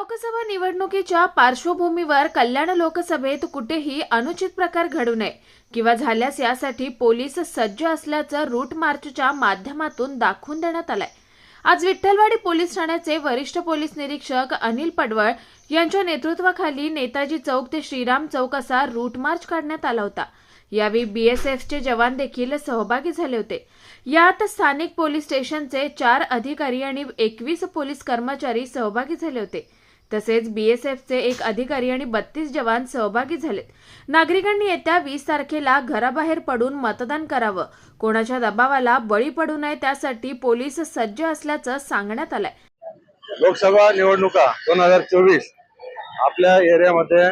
लोकसभा निवडणुकीच्या पार्श्वभूमीवर कल्याण लोकसभेत कुठेही अनुचित प्रकार घडू नये किंवा झाल्यास यासाठी पोलीस सज्ज असल्याचं रूट मार्चच्या माध्यमातून दाखवून देण्यात आलंय. आज विठ्ठलवाडी पोलीस ठाण्याचे वरिष्ठ पोलीस निरीक्षक अनिल पडवळ यांच्या नेतृत्वाखाली नेताजी चौक ते श्रीराम चौक असा रूट मार्च काढण्यात आला होता. यावेळी बीएसएफचे जवान देखील सहभागी झाले होते. यात स्थानिक पोलीस स्टेशनचे चार अधिकारी आणि एकवीस पोलीस कर्मचारी सहभागी झाले होते. तसेच बीएसएफचे एक अधिकारी आणि बत्तीस जवान सहभागी झालेत. नागरिकांनी येत्या वीस तारखेला घराबाहेर पडून मतदान करावं. कोणाच्या दबावाला बळी पडू नये त्यासाठी पोलीस सज्ज असल्याचं सांगण्यात आलंय. लोकसभा निवडणुका दोन हजार चोवीस आपल्या एरियामध्ये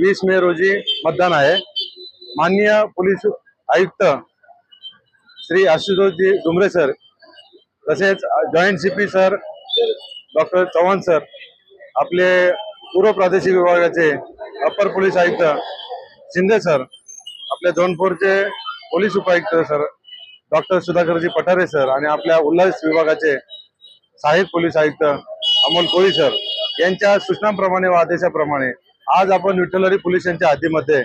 वीस मे रोजी मतदान आहे. माननीय पोलीस आयुक्त श्री आशुतोषजी डुमरे सर तसेच joint C P sir doctor Chavan sir आपले पूर्व प्रादेशिक विभागाचे अप्पर पोलीस आयुक्त शिंदे सर आपल्या जौनपूरचे पोलीस उपायुक्त sir doctor Sudhakarji Pathare sir आणि आपल्या उल्हास विभागाचे सहाय्यक पोलीस आयुक्त अमोल कोळी सर यांच्या सूचनांप्रमाणे व आदेशाप्रमाणे आज आपण विठ्ठलरी पोलीस यांच्या हद्दीमध्ये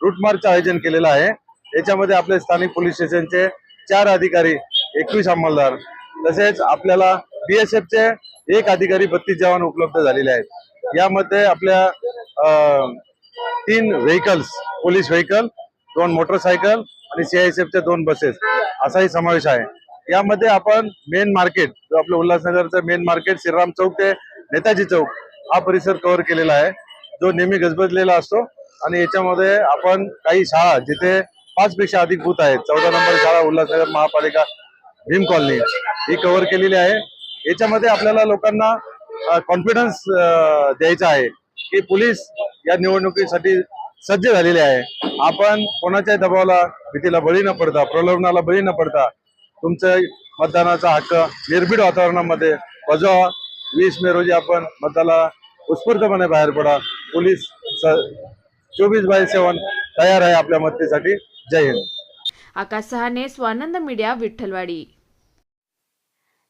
रूट मार्चचं आयोजन केलेलं आहे. याच्यामध्ये आपले स्थानिक पोलीस स्टेशनचे चार अधिकारी एकवीस अंमलदार तसेच आपल्याला बीएसएफचे एक अधिकारी बत्तीस जवान उपलब्ध झालेले आहेत. यामध्ये आपल्या तीन व्हेकल्स पोलीस व्हेकल दोन मोटरसायकल आणि सीआयएसएफच्या दोन बसेस असाही समावेश आहे. यामध्ये आपण मेन मार्केट जो आपलं उल्हासनगरचं मेन मार्केट श्रीराम चौक ते नेताजी चौक हा परिसर कव्हर केलेला आहे. जो नेहमी गजबजलेला असतो आणि याच्यामध्ये आपण काही शाळा जिथे पाच पेक्षा अधिक बूथ आहेत चौदा नंबर शाळा उल्हासनगर महापालिका भीम कॉलनी ही कव्हर केलेली आहे. याच्यामध्ये आपल्याला लोकांना कॉन्फिडन्स द्यायचा आहे की पोलीस या निवडणुकीसाठी सज्ज झालेले आहे. आपण कोणाच्याही दबावाला भीतीला बळी न पडता प्रलोभनाला बळी न पडता तुमचं मतदानाचा हक्क निर्भीड वातावरणामध्ये बजावा. वीस मे रोजी आपण मताला उत्स्फूर्तपणे बाहेर पडा. पोलीस चोवीस बाय सेवन तयार आहे आपल्या मदतीसाठी. जय हिंद. आकाश सहाने स्वानंद मीडिया विठ्ठलवाडी.